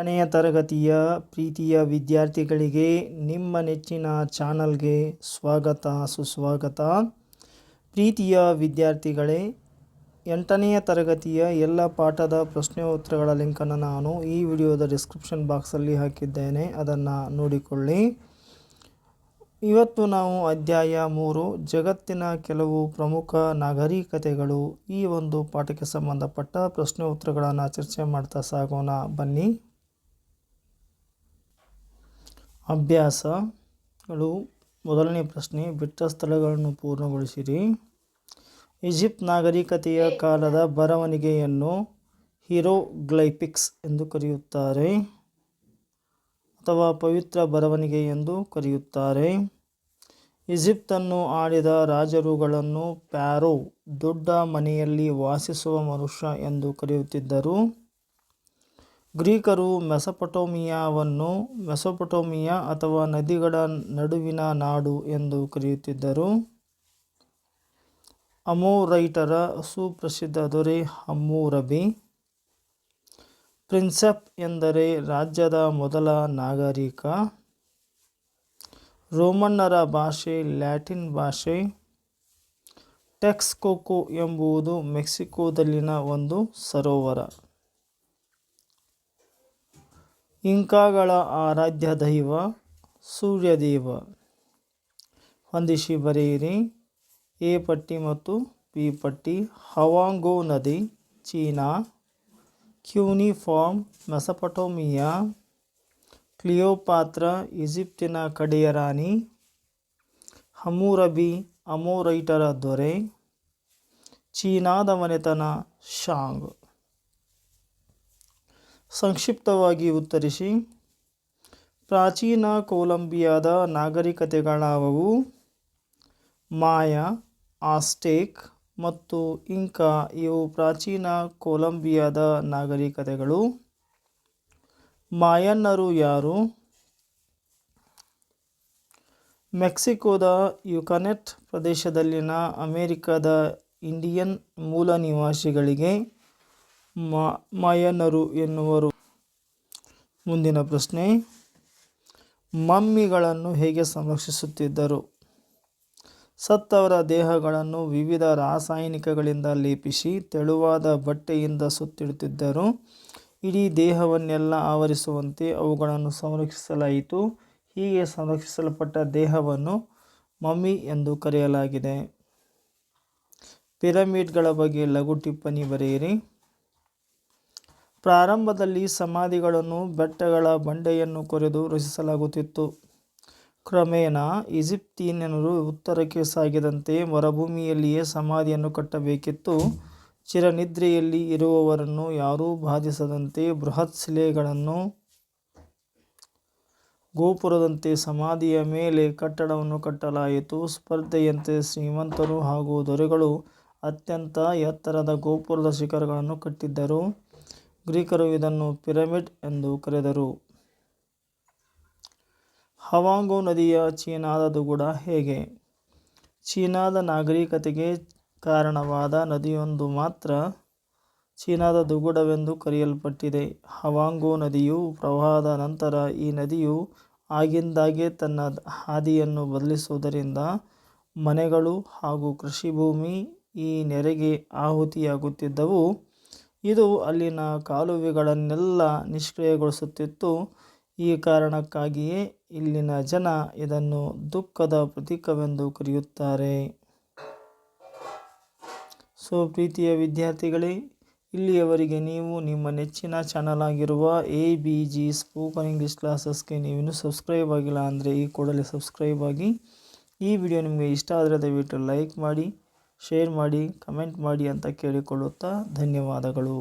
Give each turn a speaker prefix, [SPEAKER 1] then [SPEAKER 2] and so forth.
[SPEAKER 1] ಎಂಟನೆಯ ತರಗತಿಯ ಪ್ರೀತಿಯ ವಿದ್ಯಾರ್ಥಿಗಳಿಗೆ ನಿಮ್ಮ ನೆಚ್ಚಿನ ಚಾನಲ್ಗೆ ಸ್ವಾಗತ, ಸುಸ್ವಾಗತ. ಪ್ರೀತಿಯ ವಿದ್ಯಾರ್ಥಿಗಳೇ, ಎಂಟನೆಯ ತರಗತಿಯ ಎಲ್ಲ ಪಾಠದ ಪ್ರಶ್ನೆ ಉತ್ತರಗಳ ಲಿಂಕನ್ನು ನಾನು ಈ ವಿಡಿಯೋದ ಡಿಸ್ಕ್ರಿಪ್ಷನ್ ಬಾಕ್ಸಲ್ಲಿ ಹಾಕಿದ್ದೇನೆ, ಅದನ್ನು ನೋಡಿಕೊಳ್ಳಿ. ಇವತ್ತು ನಾವು ಅಧ್ಯಾಯ ಮೂರು, ಜಗತ್ತಿನ ಕೆಲವು ಪ್ರಮುಖ ನಾಗರಿಕತೆಗಳು. ಈ ಒಂದು ಪಾಠಕ್ಕೆ ಸಂಬಂಧಪಟ್ಟ ಪ್ರಶ್ನೆ ಉತ್ತರಗಳನ್ನು ಚರ್ಚೆ ಮಾಡ್ತಾ ಸಾಗೋಣ. ಬನ್ನಿ. ಅಭ್ಯಾಸಗಳು ಮೊದಲನೇ ಪ್ರಶ್ನೆ, ಬಿಟ್ಟ ಸ್ಥಳಗಳನ್ನು ಪೂರ್ಣಗೊಳಿಸಿರಿ. ಈಜಿಪ್ಟ್ ನಾಗರಿಕತೆಯ ಕಾಲದ ಬರವಣಿಗೆಯನ್ನು ಹೀರೋಗ್ಲೈಪಿಕ್ಸ್ ಎಂದು ಕರೆಯುತ್ತಾರೆ ಅಥವಾ ಪವಿತ್ರ ಬರವಣಿಗೆ ಎಂದು ಕರೆಯುತ್ತಾರೆ. ಈಜಿಪ್ತನ್ನು ಆಳಿದ ರಾಜರುಗಳನ್ನು ಪ್ಯಾರೋ ದೊಡ್ಡ ಮನೆಯಲ್ಲಿ ವಾಸಿಸುವ ಮನುಷ್ಯ ಎಂದು ಕರೆಯುತ್ತಿದ್ದರು. ಗ್ರೀಕರು ಮೆಸೊಪಟೋಮಿಯಾವನ್ನು ಮೆಸೊಪಟೋಮಿಯಾ ಅಥವಾ ನದಿಗಳ ನಡುವಿನ ನಾಡು ಎಂದು ಕರೆಯುತ್ತಿದ್ದರು. ಅಮೋರೈಟರ ಸುಪ್ರಸಿದ್ಧ ದೊರೆ ಹಮ್ಮೂರಬಿ ಪ್ರಿನ್ಸೆಪ್ ಎಂದರೆ ರಾಜ್ಯದ ಮೊದಲ ನಾಗರಿಕ. ರೋಮನ್ನರ ಭಾಷೆ ಲ್ಯಾಟಿನ್ ಭಾಷೆ. ಟೆಕ್ಸ್ಕೋಕೋ ಎಂಬುದು ಮೆಕ್ಸಿಕೋದಲ್ಲಿನ ಒಂದು ಸರೋವರ. ಇಂಕಾಗಳ ಆರಾಧ್ಯ ದೈವ, ಸೂರ್ಯದೇವ. ಹೊಂದಿಸಿ ಬರೆಯಿರಿ. ಎ ಪಟ್ಟಿ ಮತ್ತು ಬಿ ಪಟ್ಟಿ, ಹವಾಂಗೋ ನದಿ, ಚೀನಾ. Cuneiform, Mesopotamia. ಕ್ಲಿಯೋಪಾತ್ರ, ಈಜಿಪ್ಟಿನ ಕಡೆಯ ರಾಣಿ. ಹಮೂರಬಿ, ಅಮೋರೈಟರ ದೊರೆ. ಚೀನಾದ ಮನೆತನ, ಶಾಂಗ್. ಸಂಕ್ಷಿಪ್ತವಾಗಿ ಉತ್ತರಿಸಿ. ಪ್ರಾಚೀನ ಕೊಲಂಬಿಯಾದ ನಾಗರಿಕತೆಗಳಾವವು ಮಾಯಾ, ಆಸ್ಟೇಕ್ ಮತ್ತು ಇಂಕಾ. ಇವು ಪ್ರಾಚೀನ ಕೊಲಂಬಿಯಾದ ನಾಗರಿಕತೆಗಳು. ಮಾಯನ್ನರು ಯಾರು? ಮೆಕ್ಸಿಕೋದ ಯುಕನೆಟ್ ಪ್ರದೇಶದಲ್ಲಿನ ಅಮೆರಿಕದ ಇಂಡಿಯನ್ ಮೂಲ ನಿವಾಸಿಗಳಿಗೆ ಮಾಯನ್ನರು ಎನ್ನುವರು. ಮುಂದಿನ ಪ್ರಶ್ನೆ. ಮಮ್ಮಿಗಳನ್ನು ಹೇಗೆ ಸಂರಕ್ಷಿಸುತ್ತಿದ್ದರು? ಸತ್ತವರ ದೇಹಗಳನ್ನು ವಿವಿಧ ರಾಸಾಯನಿಕಗಳಿಂದ ಲೇಪಿಸಿ ತೆಳುವಾದ ಬಟ್ಟೆಯಿಂದ ಸುತ್ತಿಡುತ್ತಿದ್ದರು. ಇಡೀ ದೇಹವನ್ನೆಲ್ಲ ಆವರಿಸುವಂತೆ ಅವುಗಳನ್ನು ಸಂರಕ್ಷಿಸಲಾಯಿತು. ಹೀಗೆ ಸಂರಕ್ಷಿಸಲ್ಪಟ್ಟ ದೇಹವನ್ನು ಮಮ್ಮಿ ಎಂದು ಕರೆಯಲಾಗಿದೆ. ಪಿರಮಿಡ್ಗಳ ಬಗ್ಗೆ ಲಘು ಟಿಪ್ಪಣಿ ಬರೆಯಿರಿ. ಪ್ರಾರಂಭದಲ್ಲಿ ಸಮಾಧಿಗಳನ್ನು ಬೆಟ್ಟಗಳ ಬಂಡೆಯನ್ನು ಕೊರೆದು ರಚಿಸಲಾಗುತ್ತಿತ್ತು. ಕ್ರಮೇಣ ಈಜಿಪ್ತಿಯನ್ನರು ಉತ್ತರಕ್ಕೆ ಸಾಗಿದಂತೆ ಮರುಭೂಮಿಯಲ್ಲಿಯೇ ಸಮಾಧಿಯನ್ನು ಕಟ್ಟಬೇಕಿತ್ತು. ಚಿರನಿದ್ರೆಯಲ್ಲಿ ಇರುವವರನ್ನು ಯಾರೂ ಬಾಧಿಸದಂತೆ ಬೃಹತ್ ಶಿಲೆಗಳನ್ನು, ಗೋಪುರದಂತೆ ಸಮಾಧಿಯ ಮೇಲೆ ಕಟ್ಟಡವನ್ನು ಕಟ್ಟಲಾಯಿತು. ಸ್ಪರ್ಧೆಯಂತೆ ಶ್ರೀಮಂತರು ಹಾಗೂ ದೊರೆಗಳು ಅತ್ಯಂತ ಎತ್ತರದ ಗೋಪುರದ ಶಿಖರಗಳನ್ನು ಕಟ್ಟಿದ್ದರು. ಗ್ರೀಕರು ಇದನ್ನು ಪಿರಮಿಡ್ ಎಂದು ಕರೆದರು. ಹವಾಂಗೋ ನದಿಯ ಚೀನಾದ ಕೂಡ ಹೇಗೆ? ಚೀನಾದ ನಾಗರಿಕತೆಗೆ ಕಾರಣವಾದ ನದಿಯೊಂದು ಮಾತ್ರ ಚೀನಾದ ದುಗುಡವೆಂದು ಕರೆಯಲ್ಪಟ್ಟಿದೆ. ಹವಾಂಗೋ ನದಿಯು ಪ್ರವಾಹದ ನಂತರ ಈ ನದಿಯು ಆಗಿಂದಾಗೆ ತನ್ನ ಹಾದಿಯನ್ನು ಬದಲಿಸುವುದರಿಂದ ಮನೆಗಳು ಹಾಗೂ ಕೃಷಿ ಭೂಮಿ ಈ ನೆರೆಗೆ ಆಹುತಿಯಾಗುತ್ತಿದ್ದವು. ಇದು ಅಲ್ಲಿನ ಕಾಲುವೆಗಳನ್ನೆಲ್ಲ ನಿಷ್ಕ್ರಿಯಗೊಳಿಸುತ್ತಿತ್ತು. ಈ ಕಾರಣಕ್ಕಾಗಿಯೇ ಇಲ್ಲಿನ ಜನ ಇದನ್ನು ದುಃಖದ ಪ್ರತೀಕವೆಂದು ಕರೆಯುತ್ತಾರೆ. ಸೊ, ಪ್ರೀತಿಯ ವಿದ್ಯಾರ್ಥಿಗಳೇ, ಇಲ್ಲಿಯವರೆಗೆ ನೀವು ನಿಮ್ಮ ನೆಚ್ಚಿನ ಚಾನಲ್ ಆಗಿರುವ A B G spoken English ಕ್ಲಾಸಸ್ಗೆ ನೀವಿನ್ನೂ ಸಬ್ಸ್ಕ್ರೈಬ್ ಆಗಿಲ್ಲ ಅಂದರೆ ಈ ಕೂಡಲೇ ಸಬ್ಸ್ಕ್ರೈಬ್ ಆಗಿ ಈ ವಿಡಿಯೋ ನಿಮಗೆ ಇಷ್ಟ ಆದರೆ ದಯವಿಟ್ಟು ಲೈಕ್ ಮಾಡಿ ಶೇರ್ ಮಾಡಿ ಕಮೆಂಟ್ ಮಾಡಿ ಅಂತ ಕೇಳಿಕೊಳ್ಳುತ್ತಾ ಧನ್ಯವಾದಗಳು.